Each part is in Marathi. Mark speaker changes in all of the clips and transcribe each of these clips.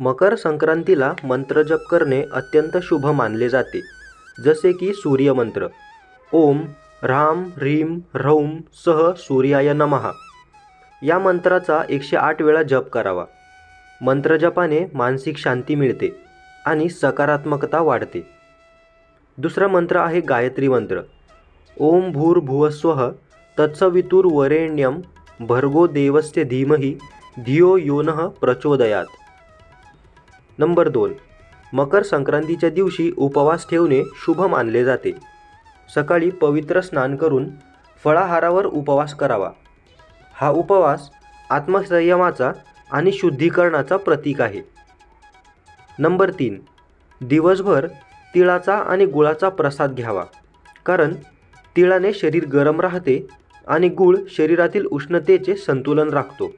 Speaker 1: मकर संक्रांतीला मंत्रजप करणे अत्यंत शुभ मानले जाते. जसे की सूर्यमंत्र. ओम राम ह्रीम ह्रौम सह सूर्याय नमः. या मंत्राचा एकशे आठ वेळा जप करावा. मंत्रजपाने मानसिक शांती मिळते आणि सकारात्मकता वाढते. दुसरा मंत्र आहे गायत्री मंत्र. ओम भूर्भुवस्वः तत्सवितुर्वरेण्यम भर्गो देवस्य धीमही धियो योनः प्रचोदयात. नंबर दोन. मकर संक्रांतीच्या दिवशी उपवास ठेवणे शुभ मानले जाते. सकाळी पवित्र स्नान करून फळाहारावर उपवास करावा. हा उपवास आत्मसंयमाचा आणि शुद्धीकरणाचा प्रतीक आहे. नंबर तीन. दिवसभर तिळाचा आणि गुळाचा प्रसाद घ्यावा. कारण तिळाने शरीर गरम राहते आणि गुळ शरीरातील उष्णतेचे संतुलन राखतो.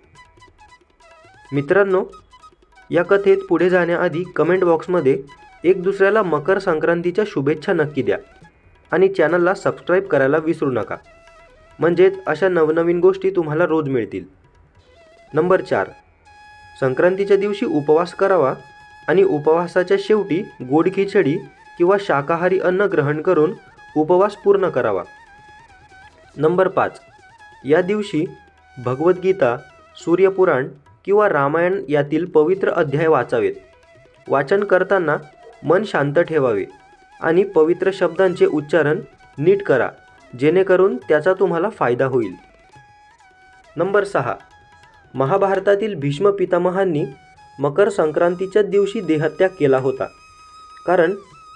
Speaker 1: मित्रांनो या कथेत पुढे जाण्याआधी कमेंट बॉक्समध्ये एक दुसऱ्याला मकर संक्रांतीच्या शुभेच्छा नक्की द्या आणि चॅनलला सबस्क्राईब करायला विसरू नका. म्हणजेच अशा नवनवीन गोष्टी तुम्हाला रोज मिळतील. नंबर चार. संक्रांतीच्या दिवशी उपवास करावा आणि उपवासाच्या शेवटी गोड खिचडी किंवा शाकाहारी अन्न ग्रहण करून उपवास पूर्ण करावा. नंबर पाच. या दिवशी भगवद्गीता सूर्यपुराण किंवा रामायण यातील पवित्र अध्याय वाचावेत. वाचन करताना मन शांत ठेवावे आणि पवित्र शब्दांचे उच्चारण नीट करा जेणेकरून त्याचा तुम्हाला फायदा होईल. नंबर सहा. महाभारतातील भीष्म पितामहांनी मकर संक्रांतीच्या दिवशी देहत्याग केला होता कारण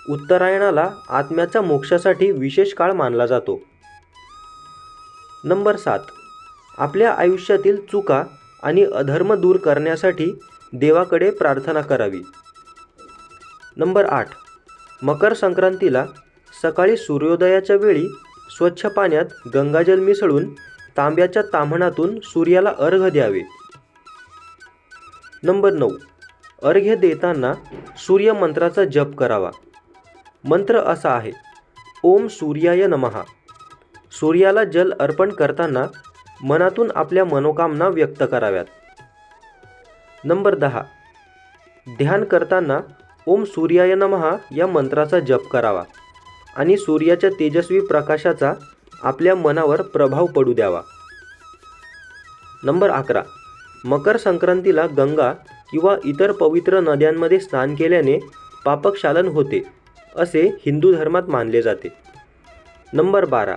Speaker 1: उत्तरायणाला आत्म्याच्या मोक्षासाठी विशेष काळ मानला जातो. नंबर सात. आपल्या आयुष्यातील चुका आणि अधर्म दूर करण्यासाठी देवाकडे प्रार्थना करावी. नंबर आठ. मकर संक्रांतीला सकाळी सूर्योदयाच्या वेळी स्वच्छ पाण्यात गंगाजल मिसळून तांब्याच्या ताम्हणातून सूर्याला अर्घ द्यावे. नंबर नऊ. अर्घ्य देताना सूर्यमंत्राचा जप करावा. मंत्र असा आहे ओम सूर्याय नमहा सूर्याला जल अर्पण करताना मनातून आपल्या मनोकामना व्यक्त कराव्यात. नंबर दहा. ध्यान करताना ओम सूर्याय नमहा या मंत्राचा जप करावा आणि सूर्याच्या तेजस्वी प्रकाशाचा आपल्या मनावर प्रभाव पडू द्यावा. नंबर अकरा. मकर संक्रांतीला गंगा किंवा इतर पवित्र नद्यांमध्ये स्नान केल्याने पापक्षालन होते असे हिंदू धर्मात मानले जाते. नंबर बारा.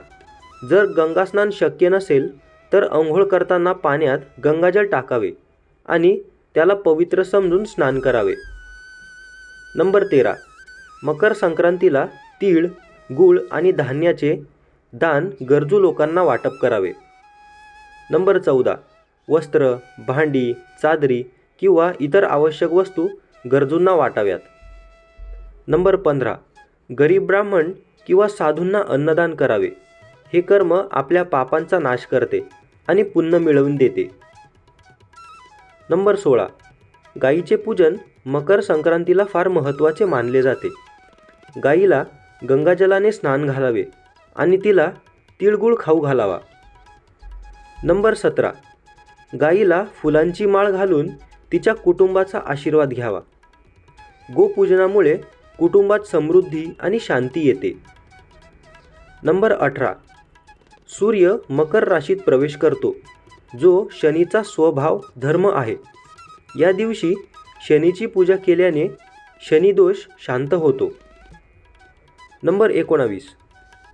Speaker 1: जर गंगास्नान शक्य नसेल तर अंघोळ करताना पाण्यात गंगाजल टाकावे आणि त्याला पवित्र समजून स्नान करावे. नंबर तेरा. मकर संक्रांतीला तीळ गूळ आणि धान्याचे दान गरजू लोकांना वाटप करावे. नंबर चौदा. वस्त्र भांडी चादरी किंवा इतर आवश्यक वस्तू गरजूंना वाटाव्यात. नंबर पंधरा. गरीब ब्राह्मण किंवा साधूंना अन्नदान करावे. हे कर्म आपल्या पापांचा नाश करते आणि पुण्य मिळवून देते. नंबर सोळा. गाईचे पूजन मकर संक्रांतीला फार महत्त्वाचे मानले जाते. गाईला गंगाजलाने स्नान घालावे आणि तिला तिळगुळ खाऊ घालावा. नंबर सतरा. गाईला फुलांची माळ घालून तिच्या कुटुंबाचा आशीर्वाद घ्यावा. गोपूजनामुळे कुटुंबात समृद्धी आणि शांती येते. नंबर अठरा. सूर्य मकर राशीत प्रवेश करतो जो शनीचा स्वभाव धर्म आहे. या दिवशी शनीची पूजा केल्याने शनिदोष शांत होतो. नंबर एकोणावीस.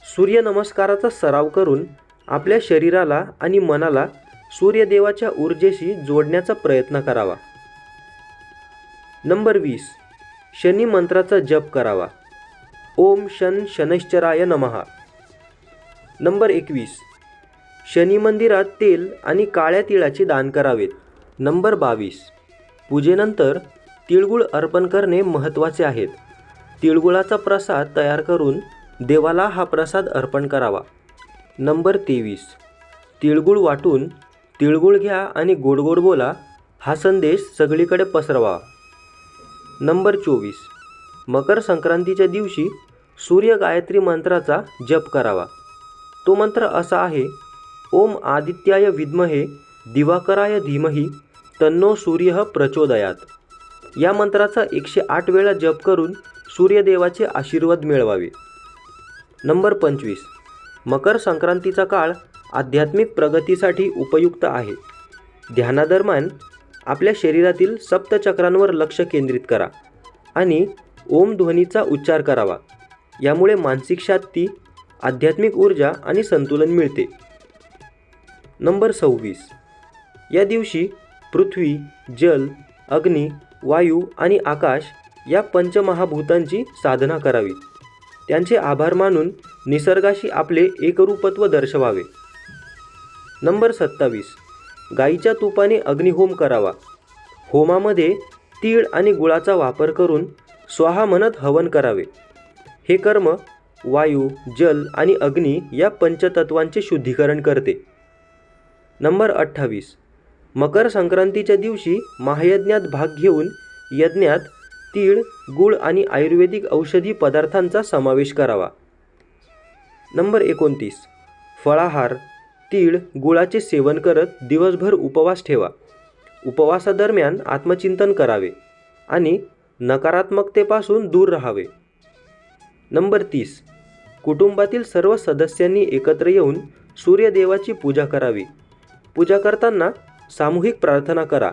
Speaker 1: सूर्यनमस्काराचा सराव करून आपल्या शरीराला आणि मनाला सूर्यदेवाच्या ऊर्जेशी जोडण्याचा प्रयत्न करावा. नंबर वीस. शनी मंत्राचा जप करावा. ओम शन शनैश्चराय नमहा नंबर एकवीस. शनी मंदिरात तेल आणि काळ्या तिळाचे दान करावेत. नंबर बावीस. पूजेनंतर तिळगुळ अर्पण करणे महत्त्वाचे आहेत. तिळगुळाचा प्रसाद तयार करून देवाला हा प्रसाद अर्पण करावा. नंबर तेवीस. तिळगुळ वाटून तिळगुळ घ्या आणि गोड गोड बोला हा संदेश सगळीकडे पसरवा. नंबर चोवीस. मकर संक्रांतीच्या दिवशी सूर्य गायत्री मंत्राचा जप करावा. तो मंत्र असा आहे ओम आदित्याय विद्महे दिवाकराय धीमही तन्नो सूर्य प्रचोदयात. या मंत्राचा एकशे आठ वेळा जप करून सूर्यदेवाचे आशीर्वाद मिळवावे. नंबर पंचवीस. मकर संक्रांतीचा काळ आध्यात्मिक प्रगतीसाठी उपयुक्त आहे. ध्यानादरम्यान आपल्या शरीरातील सप्तचक्रांवर लक्ष केंद्रित करा आणि ओम ध्वनीचा उच्चार करावा. यामुळे मानसिक शांती आध्यात्मिक ऊर्जा आणि संतुलन मिळते. नंबर सव्वीस. या दिवशी पृथ्वी जल अग्नी वायू आणि आकाश या पंचमहाभूतांची साधना करावी. त्यांचे आभार मानून निसर्गाशी आपले एकरूपत्व दर्शवावे. नंबर सत्तावीस. गाईच्या तुपाने अग्निहोम करावा. होमामध्ये तीळ आणि गुळाचा वापर करून स्वाहा म्हणत हवन करावे. हे कर्म वायू जल आणि अग्नी या पंचतत्वांचे शुद्धीकरण करते. नंबर अठ्ठावीस. मकर संक्रांतीच्या दिवशी महायज्ञात भाग घेऊन यज्ञात तीळ गुळ आणि आयुर्वेदिक औषधी पदार्थांचा समावेश करावा. नंबर एकोणतीस. फळाहार तीळ गुळाचे सेवन करत दिवसभर उपवास ठेवा. उपवासादरम्यान आत्मचिंतन करावे आणि नकारात्मकतेपासून दूर राहावे. नंबर तीस. कुटुंबातील सर्व सदस्यांनी एकत्र येऊन सूर्यदेवाची पूजा करावी. पूजा करताना सामूहिक प्रार्थना करा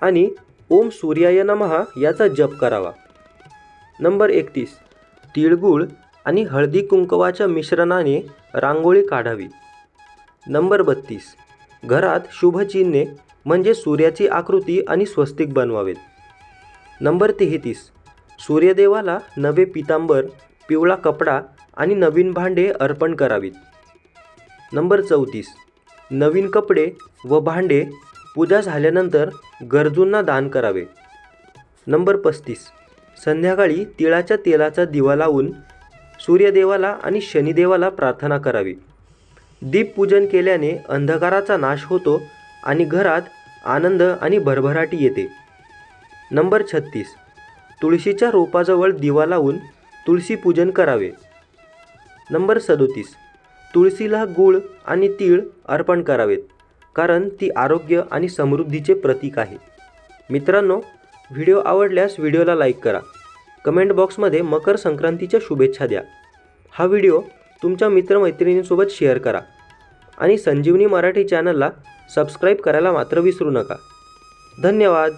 Speaker 1: आणि ओम सूर्याय नमहा याचा जप करावा. नंबर एकतीस. तिळगुळ आणि हळदी कुंकवाच्या मिश्रणाने रांगोळी काढावी. नंबर बत्तीस. घरात शुभचिन्हे म्हणजे सूर्याची आकृती आणि स्वस्तिक बनवावेत. नंबर तेहतीस. सूर्यदेवाला नवे पितांबर पिवळा कपडा आणि नवीन भांडे अर्पण करावीत. नंबर चौतीस. नवीन कपडे व भांडे पूजा झाल्यानंतर गरजूंना दान करावे. नंबर पस्तीस. संध्याकाळी तिळाच्या तेलाचा दिवा लावून सूर्यदेवाला आणि शनिदेवाला प्रार्थना करावी. दीपपूजन केल्याने अंधकाराचा नाश होतो आणि घरात आनंद आणि भरभराटी येते. नंबर छत्तीस. तुळशीच्या रोपाजवळ दिवा लावून तुळशी पूजन करावे. नंबर सदोतीस. तुळशीला गूळ आणि तीळ अर्पण करावेत कारण ती आरोग्य आणि समृद्धीचे प्रतीक आहे. मित्रांनो व्हिडिओ आवडल्यास व्हिडिओला लाईक करा. कमेंट बॉक्समध्ये मकर संक्रांतीच्या शुभेच्छा द्या. हा व्हिडिओ तुमच्या मित्रमैत्रिणींसोबत शेअर करा आणि संजीवनी मराठी चॅनलला सबस्क्राईब करायला मात्र विसरू नका. धन्यवाद.